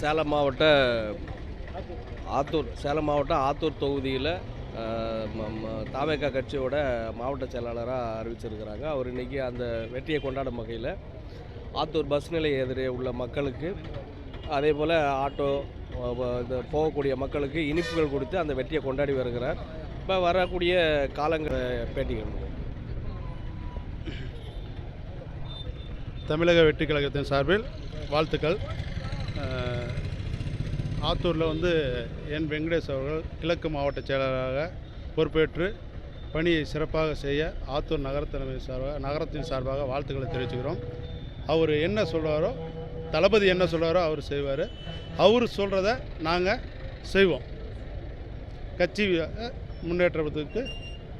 சேலம் மாவட்ட ஆத்தூர் சேலம் மாவட்டம் ஆத்தூர் தொகுதியில் தாவேக்கா கட்சியோட மாவட்ட செயலாளராக அறிவிச்சிருக்கிறாங்க. அவர் இன்றைக்கி அந்த வெற்றியை கொண்டாடும் வகையில் ஆத்தூர் பஸ் நிலைய எதிரே உள்ள மக்களுக்கு அதே போல் ஆட்டோ இந்த போகக்கூடிய மக்களுக்கு இனிப்புகள் கொடுத்து அந்த வெற்றியை கொண்டாடி வருகிறார். இப்போ வரக்கூடிய காலங்கள் பேட்டிகள். தமிழக வெற்றி கழகத்தின் சார்பில் வாழ்த்துக்கள். ஆத்தூரில் வந்து என் வெங்கடேஷ் அவர்கள் கிழக்கு மாவட்ட செயலாளராக பொறுப்பேற்று பணியை சிறப்பாக செய்ய ஆத்தூர் நகர சார்பாக நகரத்தின் சார்பாக வாழ்த்துக்களை தெரிவிச்சுக்கிறோம். அவர் என்ன சொல்கிறாரோ தளபதி என்ன சொல்கிறாரோ அவர் செய்வார். அவர் சொல்கிறத நாங்கள் செய்வோம். கட்சி முன்னேற்றத்துக்கு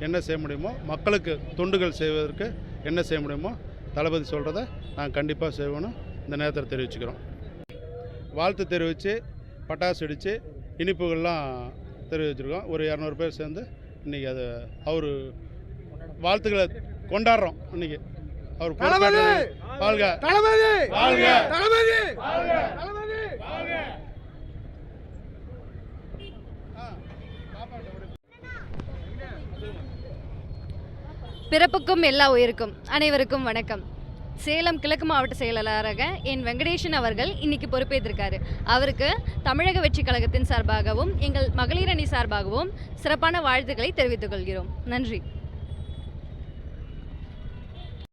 என்ன செய்ய முடியுமோ மக்களுக்கு தொண்டுகள் செய்வதற்கு என்ன செய்ய முடியுமோ தளபதி சொல்கிறத நாங்கள் கண்டிப்பாக செய்வோன்னு இந்த நேரத்தில் தெரிவிச்சுக்கிறோம். வாழ்த்து தெரிவித்து பட்டாசு வெடித்து இனிப்புகள்லாம் தெரிவிச்சிருக்கோம். ஒரு இரநூறு பேர் சேர்ந்து இன்றைக்கி அது அவர் வாழ்த்துக்களை கொண்டாடுறோம் இன்றைக்கி அவர் வாழ்க! தளபதி! வாழ்க! தளபதி! பிறப்புக்கும் எல்லா உயிருக்கும். அனைவருக்கும் வணக்கம். சேலம் கிழக்கு மாவட்ட செயலாளராக என் வெங்கடேசன் அவர்கள் இன்னைக்கு பொறுப்பேற்றிருக்காரு. அவருக்கு தமிழக வெற்றி கழகத்தின் சார்பாகவும் எங்கள் மகளிரணி சார்பாகவும் சிறப்பான வாழ்த்துக்களை தெரிவித்துக் கொள்கிறோம். நன்றி.